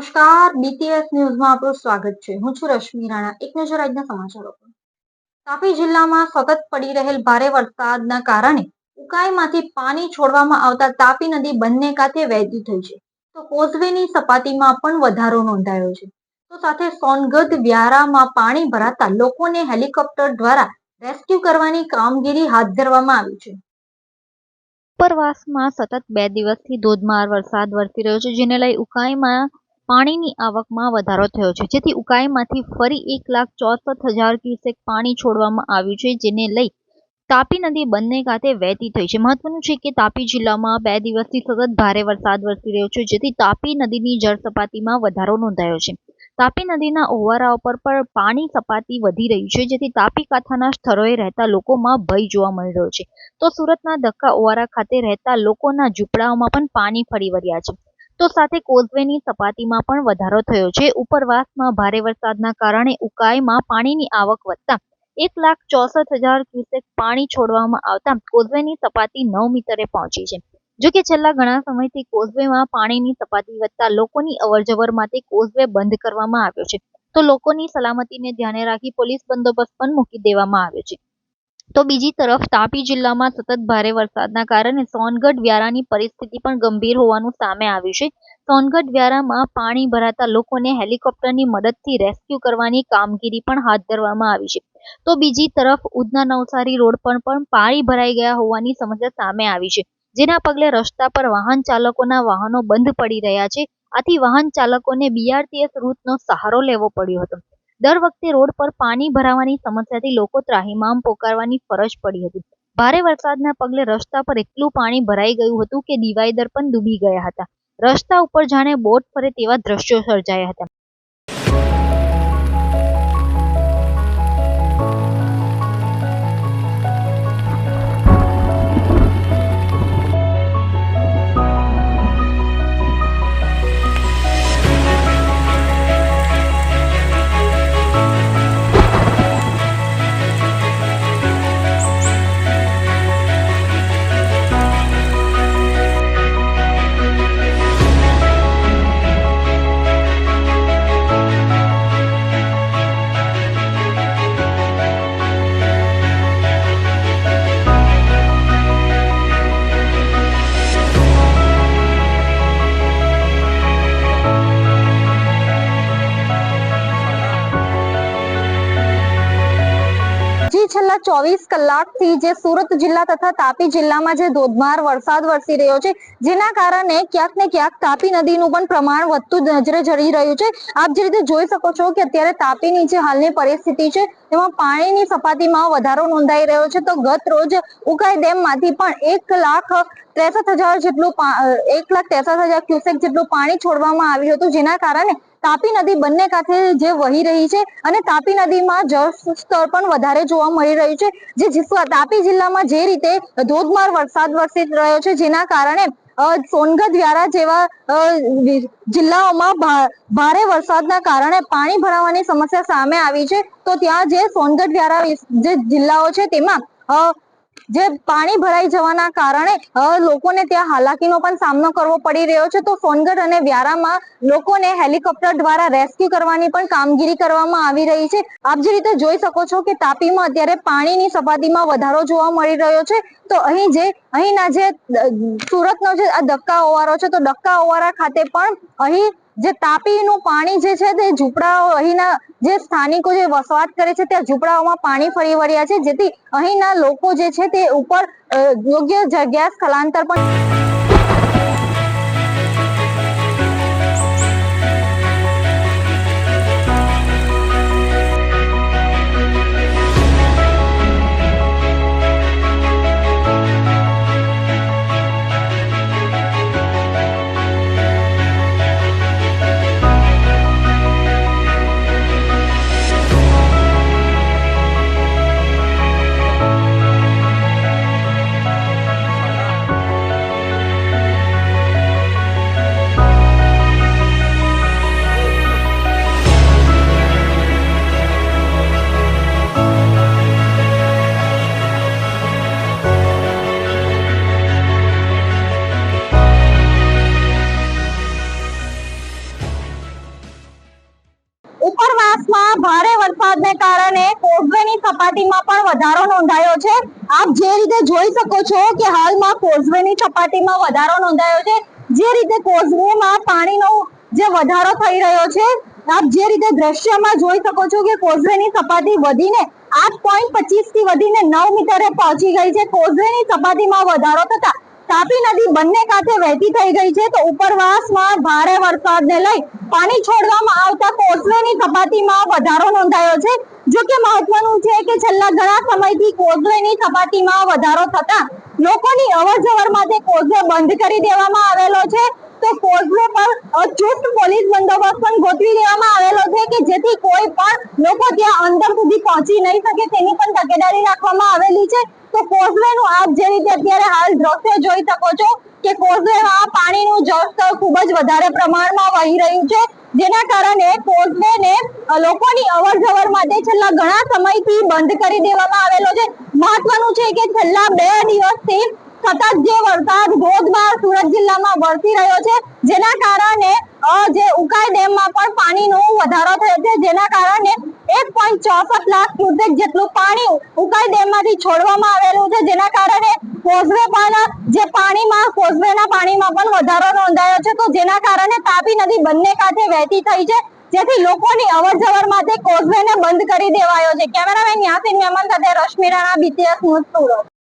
નમસ્કાર. બીટીએસ ન્યૂઝમાં આપનું સ્વાગત છે. હું છું રશ્મિ રાણા. એક નજર આજના સમાચારો પર. તાપી જિલ્લામાં સતત પડી રહેલ ભારે વરસાદના કારણે ઉકાઈમાંથી પાણી છોડવામાં આવતા તાપી નદી બંને કાંઠે વહેતી થઈ છે. તો કોઝવેની સપાટીમાં પણ વધારો નોંધાયો છે. તો સાથે સોનગઢ, વ્યારામાં પાણી ભરાતા લોકોને હેલિકોપ્ટર દ્વારા રેસ્ક્યુ કરવાની કામગીરી હાથ ધરવામાં આવી છે. ઉપરવાસમાં સતત બે દિવસથી ધોધમાર વરસાદ વરસી રહ્યો છે, જેને લઈ ઉકાઈમાં પાણીની આવકમાં વધારો થયો છે. જેથી ઉકાઈમાંથી ફરી એક લાખ ચોસઠ હજાર ક્યુસેક પાણી છોડવામાં આવ્યું છે, જેને લઈ તાપી નદી બંને ખાતે વહેતી થઈ છે. મહત્વનું છે કે તાપી જિલ્લામાં બે દિવસથી સતત ભારે વરસાદ વરસી રહ્યો છે, જેથી તાપી નદીની જળ સપાટીમાં વધારો નોંધાયો છે. તાપી નદીના ઓવારાઓ પર પણ પાણી સપાટી વધી રહી છે, જેથી તાપી કાંઠાના સ્થળોએ રહેતા લોકોમાં ભય જોવા મળી રહ્યો છે. તો સુરતના ધક્કા ઓવારા ખાતે રહેતા લોકોના ઝૂંપડાઓમાં પણ પાણી ફરી વળ્યા છે. તો સાથે કોઝવેની સપાટીમાં પણ વધારો થયો છે. ઉપરવાસમાં ભારે વરસાદના કારણે ઉકાઈમાં પાણીની આવક વધતા એક લાખ ચોસઠ હજાર ક્યુસેક પાણી છોડવામાં આવતા કોઝવેની સપાટી નવ મીટરે પહોંચી છે. જો કે છેલ્લા ઘણા સમયથી કોઝવેમાં પાણીની સપાટી વધતા લોકોની અવરજવર માટે કોઝવે બંધ કરવામાં આવ્યો છે. તો લોકોની સલામતીને ધ્યાને રાખી પોલીસ બંદોબસ્ત પણ મૂકી દેવામાં આવ્યો છે. તો બીજી તરફ તાપી જિલ્લામાં સતત ભારે વરસાદના કારણે સોનગઢ વ્યારાની પરિસ્થિતિ પણ ગંભીર હોવાનું સામે આવ્યું છે. સોનગઢ વ્યારામાં પાણી ભરાતા લોકોને હેલિકોપ્ટરની મદદથી રેસ્ક્યુ કરવાની કામગીરી પણ હાથ ધરવામાં આવી છે. તો બીજી તરફ ઉધના નવસારી રોડ પર પણ પાણી ભરાઈ ગયા હોવાની સમસ્યા સામે આવી છે. જેના પગલે રસ્તા પર વાહન ચાલકોના વાહનો બંધ પડી રહ્યા છે. આથી વાહન ચાલકોને બીઆરટીએસ રૂટનો સહારો લેવો પડ્યો હતો. દર વખતે રોડ પર પાણી ભરાવાની સમસ્યાથી લોકો ત્રાહિમામ પોકારવાની ફરજ પડી હતી. ભારે વરસાદના પગલે રસ્તા પર એટલું પાણી ભરાઈ ગયું હતું કે ડિવાઈડર પણ ડૂબી ગયા હતા. રસ્તા ઉપર જાણે બોટ ફરે તેવા દ્રશ્યો સર્જાયા હતા. છેલ્લા ચોવીસ કલાકથી જે સુરત જિલ્લા તથા તાપી જિલ્લામાં જે ધોધમાર વરસાદ વરસી રહ્યો છે, જેના કારણે ક્યાંક ને ક્યાંક તાપી નદીનું પણ પ્રમાણ વધતું નજરે જડી રહ્યું છે. આપ જે રીતે જોઈ શકો છો કે અત્યારે તાપીની જે હાલની પરિસ્થિતિ છે, તેમાં પાણીની સપાટીમાં વધારો નોંધાઈ રહ્યો છે. તો ગત રોજ ઉકાઈ ડેમમાંથી પણ એક લાખ ત્રેસઠ હજાર જેટલું એક લાખ ત્રેસઠ હજાર ક્યુસેક જેટલું પાણી છોડવામાં આવ્યું હતું, જેના કારણે તાપી નદી બંને કાંઠે જે વહી રહી છે અને તાપી નદીમાં જળ સ્તર પણ વધારે જોવા મળી રહ્યું છે. જે તાપી જિલ્લામાં જે રીતે ધોધમાર વરસાદ વરસી રહ્યો છે, જેના કારણે સોનગઢ વ્યારા જેવા જિલ્લાઓમાં ભારે વરસાદના કારણે પાણી ભરાવાની સમસ્યા સામે આવી છે. તો ત્યાં જે સોનગઢ વ્યારા જે જિલ્લાઓ છે, તેમાં જે પાણી ભરાઈ જવાના કારણે લોકોને ત્યાં હાલાકીનો પણ સામનો કરવો પડી રહ્યો છે. તો સોનગઢ અને વ્યારામાં લોકોને હેલિકોપ્ટર દ્વારા રેસ્ક્યુ કરવાની પણ કામગીરી કરવામાં આવી રહી છે. આપ જે રીતે જોઈ શકો છો કે તાપીમાં અત્યારે પાણીની સપાટીમાં વધારો જોવા મળી રહ્યો છે. તો અહીં જે, અહીંના જે સુરતનો જે આ ડક્કા ઓવારો છે, તો ડક્કા ઓવારા ખાતે પણ અહીં જે તાપીનું પાણી જે છે તે ઝૂંપડાઓ અહીંના જે સ્થાનિકો જે વસવાટ કરે છે ત્યાં ઝૂંપડાઓમાં પાણી ફરી વળ્યા છે, જેથી અહીંના લોકો જે છે તે ઉપર યોગ્ય જગ્યા સ્થળાંતર પણ કોઝવે ની સપાટીમાં પણ વધારો નોંધાયો છે. આપ જે રીતે જોઈ શકો છો કે હાલમાં કોઝવેની સપાટીમાં વધારો નોંધાયો છે. જે રીતે કોઝવેમાં પાણીનો જે વધારો થઈ રહ્યો છે, આપ જે રીતે દ્રશ્યમાં જોઈ શકો છો કે કોઝવેની સપાટી વધીને આઠ પોઈન્ટ પચીસથી વધીને નવ મીટરે પહોંચી ગઈ છે. કોઝવેની સપાટીમાં વધારો થતા તાપી નદી બંને કાંઠે વહેતી થઈ ગઈ છે તો ઉપરવાસમાં ભારે વરસાદને લઈ પાણી છોડવામાં આવતા કોઝવેની સપાટીમાં વધારો નોંધાયો છે. જો કે મહત્વનું છે કે છેલ્લા ઘણા સમયથી કોઝવેની સપાટીમાં વધારો થતા લોકોની અવરજવર માટે કોઝવે બંધ કરી દેવામાં આવેલો છે. તો કોઝવે પર અ, ચુસ્ત પોલીસ બંદોબસ્ત પણ ગોઠવી દેવામાં આવેલો છે કે જેથી કોઈ પણ લોકો ત્યાં અંદર સુધી પહોંચી નહીં શકે તેની પણ તકેદારી રાખવામાં આવેલી છે. તો કોઝવે નું આપ જે રીતે અત્યારે હાલ દ્રશ્ય જોઈ શકો છો કે કોઝવેમાં પાણીનું જળસ્તર ખૂબ જ વધારે પ્રમાણમાં વહી રહ્યું છે. જેના કારણે કોઝવેને અ, લોકોની અવર માટે છેલ્લા ઘણા સમયથી બંધ કરી દેવામાં આવેલો છે. મહત્વનું છે કે છેલ્લા બે દિવસથી સતત જે વરસાદ ધોધમાર સુરત જિલ્લામાં વરસી રહ્યો છે જેના કારણે જે ઉકાઈ ડેમમાં પણ પાણીનો વધારો થયો છે જેના કારણે પાણીમાં, કોઝવેના પાણીમાં પણ વધારો નોંધાયો છે. તો જેના કારણે તાપી નદી બંને કાંઠે વહેતી થઈ છે. જેથી લોકોની અવર જવર માટે કોઝવેને બંધ કરી દેવાયો છે. કેમેરામેન યાસીન મેમન સાથે રશ્મિ બીટીએસ ન્યૂઝ સુરત